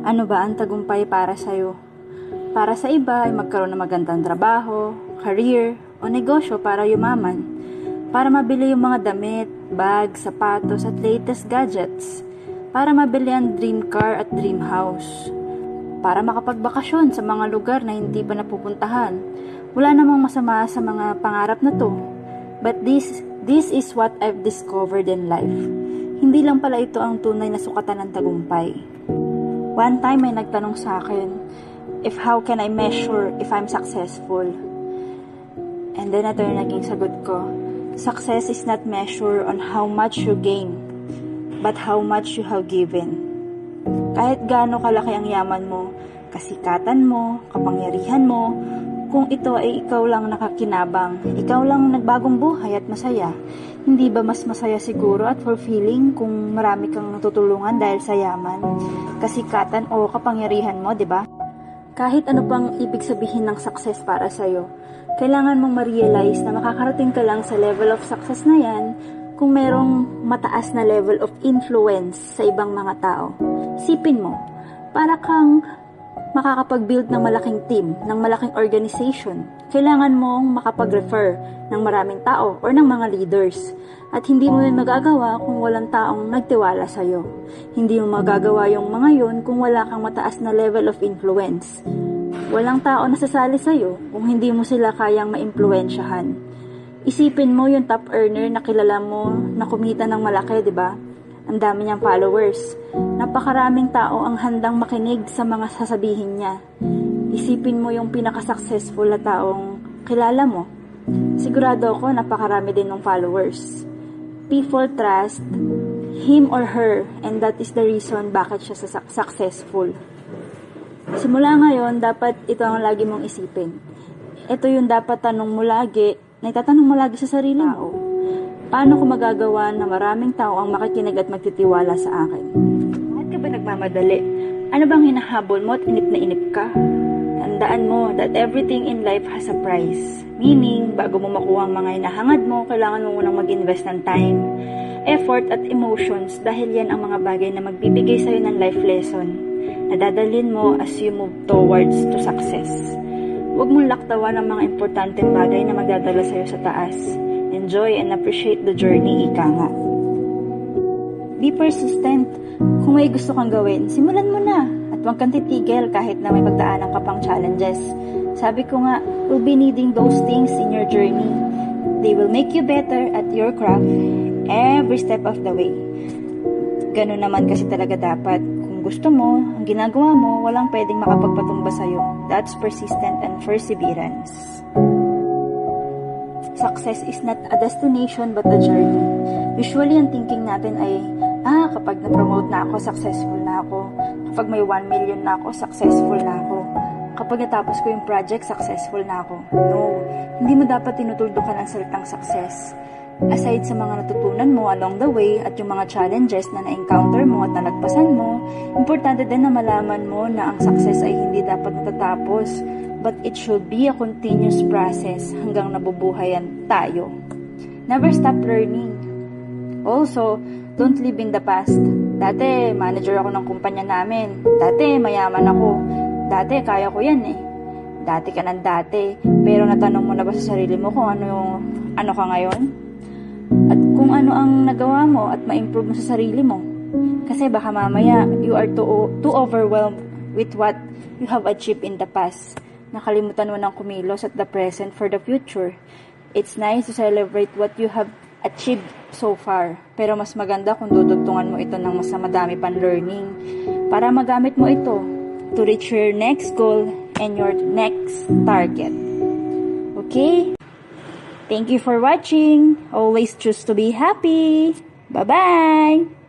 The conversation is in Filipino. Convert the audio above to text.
Ano ba ang tagumpay para sa'yo? Para sa iba ay magkaroon ng magandang trabaho, career, o negosyo para yumaman. Para mabili yung mga damit, bag, sapatos at latest gadgets. Para mabili ang dream car at dream house. Para makapagbakasyon sa mga lugar na hindi pa napupuntahan. Wala namang masama sa mga pangarap na to. But this, this is what I've discovered in life. Hindi lang pala ito ang tunay na sukatan ng tagumpay. One time may nagtanong sa akin, if how can I measure if I'm successful? And then ito yung naging sagot ko, success is not measured on how much you gain, but how much you have given. Kahit gaano kalaki ang yaman mo, kasikatan mo, kapangyarihan mo, kung ito ay ikaw lang nakakinabang, ikaw lang nagbagong buhay at masaya, hindi ba mas masaya siguro at fulfilling kung marami kang natutulungan dahil sa yaman, kasikatan o kapangyarihan mo, di ba? Kahit ano pang ibig sabihin ng success para sa'yo, kailangan mong ma-realize na makakarating ka lang sa level of success na yan kung merong mataas na level of influence sa ibang mga tao. Sipin mo, para kang makakapag-build ng malaking team, ng malaking organization, kailangan mong makapag-refer ng maraming tao or ng mga leaders. At hindi mo yun magagawa kung walang taong nagtiwala sa'yo. Hindi mo magagawa yung mga yun kung wala kang mataas na level of influence. Walang tao nasasali sa'yo kung hindi mo sila kayang maimpluensyahan. Isipin mo yung top earner na kilala mo na kumita ng malaki, di ba? Ang dami niyang followers. Napakaraming tao ang handang makinig sa mga sasabihin niya. Isipin mo yung pinaka-successful na taong kilala mo. Sigurado ako napakarami din ng followers. People trust him or her and that is the reason bakit siya successful. Simula ngayon, dapat ito ang lagi mong isipin. Ito yung dapat tanong mo lagi, na itatanong mo lagi sa sarili mo. Paano ko magagawa na maraming tao ang makikinig at magtitiwala sa akin? Nagmamadali? Ano bang hinahabol mo at inip na inip ka? Tandaan mo that everything in life has a price. Meaning, bago mo makuha ang mga hinahangad mo, kailangan mo munang mag-invest ng time, effort at emotions dahil yan ang mga bagay na magbibigay sa'yo ng life lesson na dadalhin mo as you move towards to success. Huwag mong laktawan ang mga importanteng bagay na magdadala sa'yo sa taas. Enjoy and appreciate the journey, ika nga. Be persistent. Kung may gusto kang gawin, simulan mo na. At huwag kang titigil kahit na may pagdaanan ka pang challenges. Sabi ko nga, you'll be needing those things in your journey. They will make you better at your craft every step of the way. Ganun naman kasi talaga dapat. Kung gusto mo, ang ginagawa mo, walang pwedeng makapagpatumba sa'yo. That's persistent and perseverance. Success is not a destination but a journey. Usually, ang thinking natin ay, ah, kapag na-promote na ako, successful na ako. Kapag may 1 million na ako, successful na ako. Kapag natapos ko yung project, successful na ako. No, hindi mo dapat tinutuldukan ang salitang success. Aside sa mga natutunan mo along the way at yung mga challenges na na-encounter mo at nalagpasan mo, importante din na malaman mo na ang success ay hindi dapat natatapos, but it should be a continuous process hanggang nabubuhayan tayo. Never stop learning. Also, don't live in the past. Dati, manager ako ng kumpanya namin. Dati, mayaman ako. Dati, kaya ko yan eh. Dati ka ng dati. Pero natanong mo na ba sa sarili mo kung ano yung, ano ka ngayon? At kung ano ang nagawa mo at ma-improve mo sa sarili mo. Kasi baka mamaya, you are too, too overwhelmed with what you have achieved in the past. Nakalimutan mo ng kumilos at the present for the future. It's nice to celebrate what you have achieved so far. Pero mas maganda kung dudugtungan mo ito ng mas madami pang learning para magamit mo ito to reach your next goal and your next target. Okay? Thank you for watching. Always choose to be happy. Bye-bye.